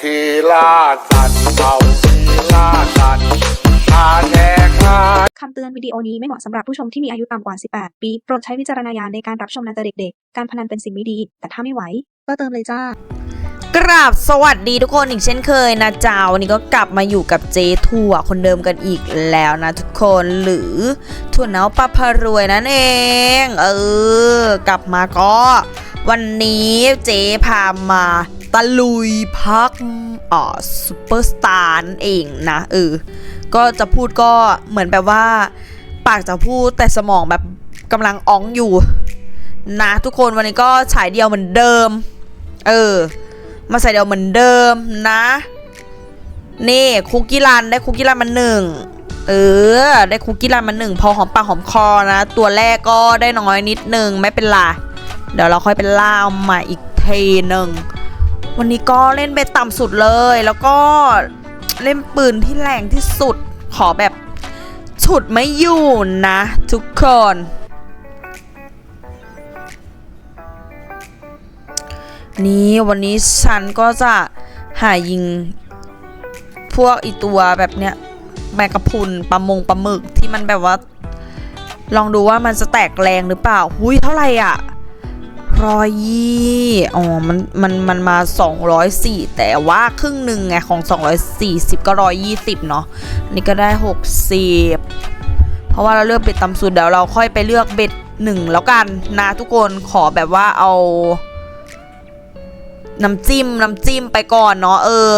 ขี่ล่าสัตว์เอาขี่ล่าสัตว์พาแดกหาคำเตือนวิดีโอนี้ไม่เหมาะสำหรับผู้ชมที่มีอายุต่ำกว่า 18 ปี โปรดใช้วิจารณญาณในการรับชมนะจ๊ะเด็กๆ การพนันเป็นสิ่งไม่ดี แต่ถ้าไม่ไหว ก็เติมเลยจ้ากราบสวัสดีทุกคนอีกเช่นเคยนะจ้าวันนี้ก็กลับมาอยู่กับเจทัวคนเดิมกันอีกแล้วนะทุกคนหรือถั่วเน่าปลาพารวยนั่นเอง เออ กลับมาก็ วันนี้เจพามา ตะลุยพักอ่อซูเปอร์สตาร์นั่นเองนะเออ ก็จะพูดก็เหมือนแบบว่า ปากจะพูดแต่สมองแบบกำลังอ้องอยู่ นะทุกคนวันนี้ก็ฉายเดียวเหมือนเดิม เออ มาใส่เดียวเหมือนเดิมนะ นี่คุกกี้รันได้คุกกี้รันมาหนึ่งเออ ได้คุกกี้รันมาหนึ่งพอหอมปากหอมคอนะ ตัวแรกก็ได้น้อยนิดนึงไม่เป็นไรเดี๋ยวเราค่อยเป็นล่าเอาใหม่อีกเทหนึ่ง วันนี้ก็เล่นเบสต่ำสุดเลย แล้วก็เล่นปืนที่แรงที่สุด ขอแบบฉุดไม่อยู่นะ ทุกคน นี้วันนี้ฉันก็จะหายิง พวกอีตัวแบบเนี้ยแมกกะพุนปลามงปลาหมึกที่มันแบบว่า ลองดูว่ามันจะแตกแรงหรือเปล่า หุยเท่าไหร่อะ ร้อยยี่อ๋อ มัน มัน มันมา 204 แต่ว่าครึ่งหนึ่งไงของ 240 ก็ 120 เนาะอันนี่ก็ได้ 60 เพราะว่าเราเลือกเบ็ดต่ำสุดเดี๋ยวเราค่อยไปเลือกเบ็ดหนึ่งแล้วกันนะทุกคนขอแบบว่าเอา น้ำจิ้ม น้ำจิ้มไปก่อนเนาะเออ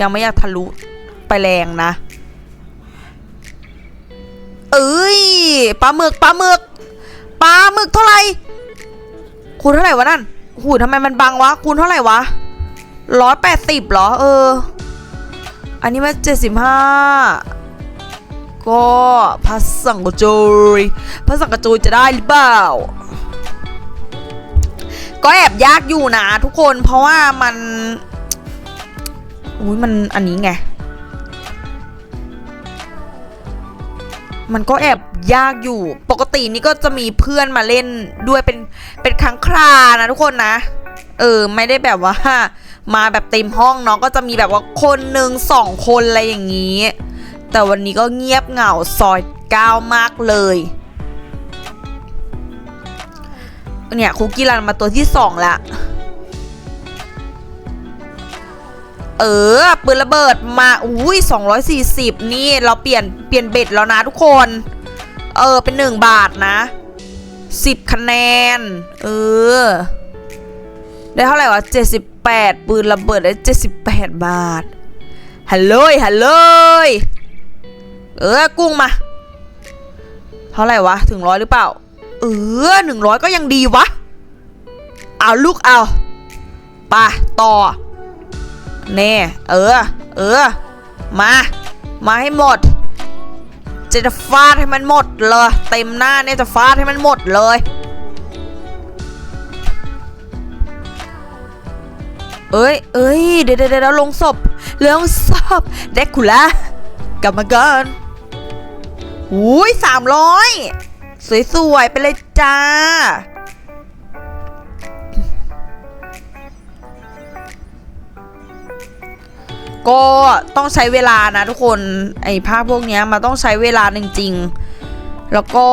ยังไม่อยากทะลุไปแรงนะ เอ้ยปลาหมึกปลาหมึกปลาหมึกเท่าไหร่ คูณเท่าไหร่วะนั่นหูทำไมมันบังวะ คูณเท่าไหร่วะร้อยแปดสิบเหรอ เออ อันนี้มันเจ็ดสิบห้าก็พระสังกจุยพระสังกจุยจะได้หรือเปล่า ก็แอบยากอยู่นะทุกคนเพราะว่ามัน อุ้ยมันอันนี้ไง มันก็แอบยากอยู่ ปกตินี่ก็จะมีเพื่อนมาเล่นด้วยเป็นเป็นครั้งครานะทุกคนนะ เออ ไม่ได้แบบว่า มาแบบเต็มห้องเนาะก็จะมีแบบว่าคนหนึ่งสองคนอะไรอย่างนี้ แต่วันนี้ก็เงียบเหงาซอยก้าวมากเลยเนี่ยคุกกี้รันมาตัวที่สองละ เออปืนระเบิดมาอุ้ย240 นี่เราเปลี่ยนเปลี่ยนเบ็ดแล้วนะทุกคน เออเป็น 1 บาทนะ 10 คะแนน เออ ได้เท่าไหร่วะ 78 ปืนระเบิดได้ 78 บาทฮัลโหลฮัลโหลเออกุ้งมา เท่าไหร่วะ ถึงร้อยหรือเปล่า เออหนึ่งร้อยก็ยังดีวะ เอาลูกเอาไปต่อ เน่เออ เออ มา มาให้หมด จะจะฟาดให้มันหมดเลย เต็มหน้าเนี่ยจะฟาดให้มันหมดเลย เอ้ยเอ้ย เดี๋ยวเดี๋ยวเดี๋ยวลงศพลงศพเด็กคุล่ากลับมาก่อนอุ้ยสามร้อยสวยๆ ไปเลยจ้า ก็ต้องใช้เวลานะทุกคนไอ้ภาคพวกนี้มันต้องใช้เวลาจริงๆ แล้วก็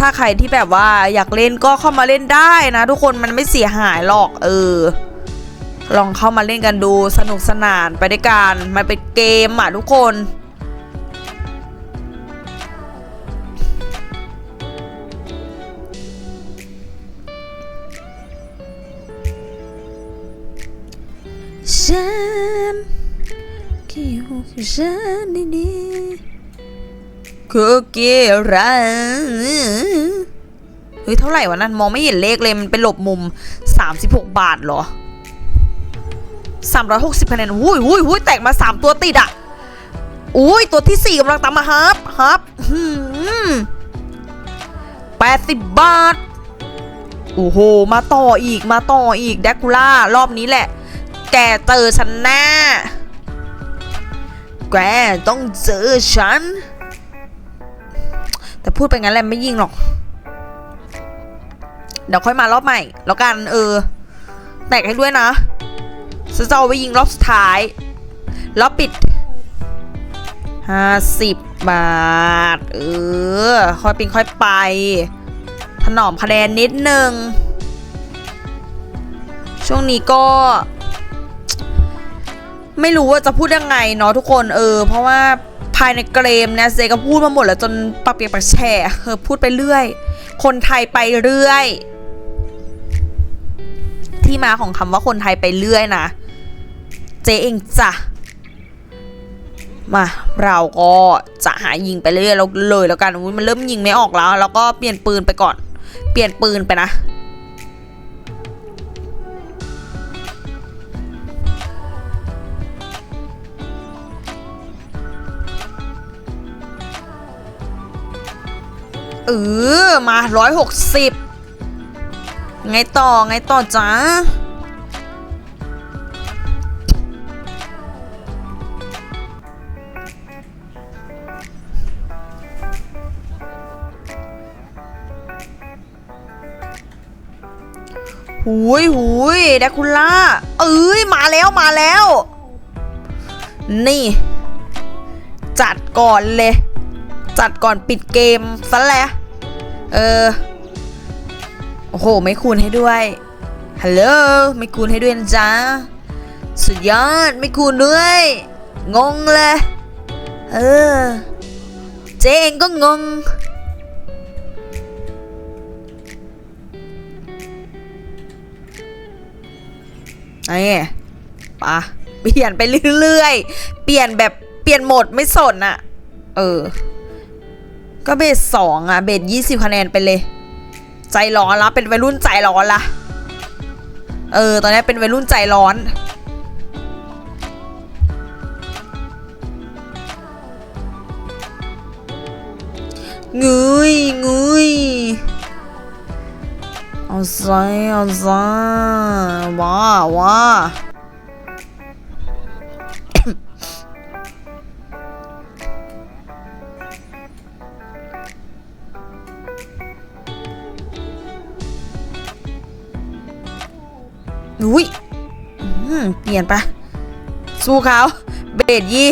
ถ้าใครที่แบบว่าอยากเล่นก็เข้ามาเล่นได้นะทุกคนมันไม่เสียหายหรอกเออ ลองเข้ามาเล่นกันดูสนุกสนานไปด้วยกันมันเป็นเกมอะทุกคน คิดว่าฉันดีๆคุกกี้รันเฮ้ยเท่าไหร่วะนั่นมองไม่เห็นเลขเลยมันเป็นหลบมุม 36 บาทเหรอ 360คะแนนหุ้ยหุ้ยหุ้ยแตกมา 3 ตัวติดอะอุ้ยตัวที่ 4กำลังตามมาฮับฮับหืม80บาท โอ้โห มาต่ออีกมาต่ออีกแดกคูล่ารอบนี้แหละ แกเจอฉันแน่ แกต้องเจอฉัน แต่พูดไปงั้นแหละไม่ยิงหรอก เดี๋ยวค่อยมารอบใหม่ แล้วกันเออ แตกให้ด้วยนะฉันจะเอาไปยิงรอบสุดท้ายรอบปิดห้าสิบบาท เออ ค่อยเป็นค่อยไป ถนอมคะแนนนิดนึง ช่วงนี้ก็ ไม่รู้ว่าจะพูดยังไงเนาะทุกคนเออ เพราะว่าภายในเกมเนี่ยเซก็พูดมาหมดแล้วจนปรับเปลี่ยนปากแฉะเออพูดไปเรื่อย คนไทยไปเรื่อย ที่มาของคำว่าคนไทยไปเรื่อยนะเจเองจ้ะมาเราก็จะหายิงไปเรื่อยๆแล้วเลยแล้วกันมันเริ่มยิงไม่ออกแล้ว แล้วก็เปลี่ยนปืนไปก่อน เปลี่ยนปืนไปนะ เออมาร้อยหกสิบไงต่อไงต่อจ้าหุยหุยแดกคูล่า เอ้ย มาแล้วมาแล้ว นี่ จัดก่อนเลย จัดก่อนปิดเกมซะแล้วเออ โอ้โห ไม่คูณให้ด้วย ฮัลโหล ไม่คูณให้ด้วยนะจ๊ะ สุดยอด ไม่คูณด้วย งงเลย เออ เจ๊เองก็งง ไอ้ปะเปลี่ยนไปเรื่อยๆ เปลี่ยนแบบเปลี่ยนโหมดไม่สนอะเออ ก็เบสสองอะเบสยี่สิบคะแนนไปเลย ใจร้อนละเป็นวัยรุ่นใจร้อนละเออ ตอนนี้เป็นวัยรุ่นใจร้อน งุยงุยเอาใจเอาใจว้าว้า อุ้ยเปลี่ยนปะสู้เขาเบสยี่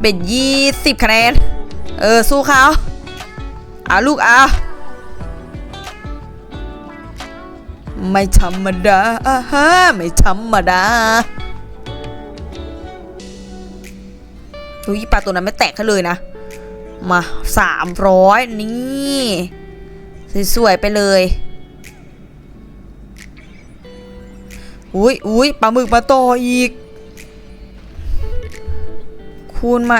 เบสยี่สิบคะแนน เออ สู้เขาเอาลูกเอาไม่ธรรมดาอ่าฮะไม่ธรรมดาอุ้ยปลาตัวนั้นไม่แตกกันเลยนะ มาสามร้อยนี่ สวย ๆ ไปเลย อุ้ยอุ้ยปลาหมึกมาต่ออีก คูณมา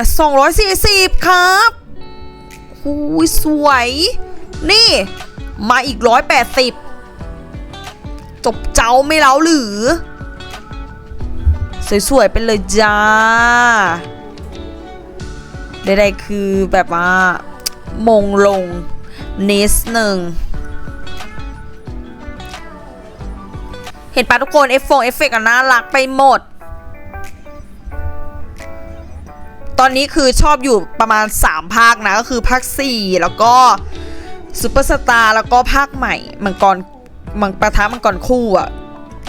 240 ครับอุ้ยสวย นี่ มาอีก 180 จบเจ้าไม่เล้าหรือ สวยๆไปเลยจ้าใดๆคือแบบว่ามงลงเนสหนึ่ง ห็นปะทุกคนเอฟฟงเอฟเฟกต์อะน่ารักไปหมด ตอนนี้คือชอบอยู่ประมาณ 3 ภาคนะ ก็คือภาค 4 แล้วก็ซูเปอร์สตาร์แล้วก็ภาคใหม่ มังกรมังประท้ามังกรคู่อะ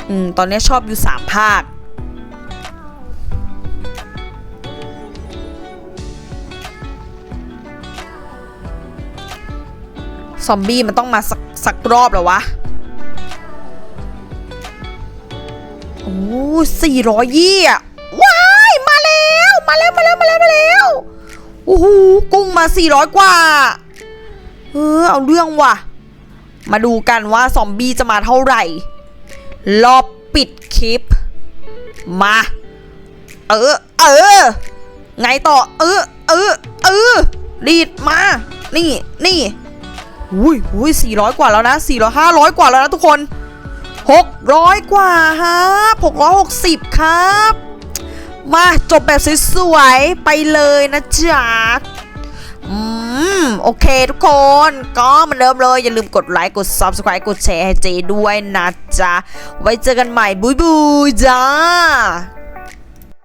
อืมตอนนี้ชอบอยู่ 3 ภาคซอมบี้มันต้องมาสักสักรอบแล้ววะ สี่ร้อยยี่อะว้ายมาแล้วมาแล้วมาแล้วมาแล้วมาแล้วโอ้โหกุ้งมาสี่ร้อยกว่า เออเอาเรื่องว่ะ มาดูกันว่าซอมบี้จะมาเท่าไหร่ รอบปิดคลิป มา เออ เออ ไงต่อ เออ เออ เออรีดมา นี่ นี่ อุ้ยอุ้ยสี่ร้อยกว่าแล้วนะสี่ร้อยห้าร้อยกว่าแล้วนะทุกคน หกร้อยกว่าครับหกร้อยหกสิบครับ มาจบแบบสวยๆ ไปเลยนะจ๊ะอืม โอเคทุกคนก็เหมือนเดิมเลย อย่าลืมกดไลค์ กด Subscribe กดแชร์ให้เจด้วยนะจ๊ะ ไว้เจอกันใหม่บุยบุยจ้า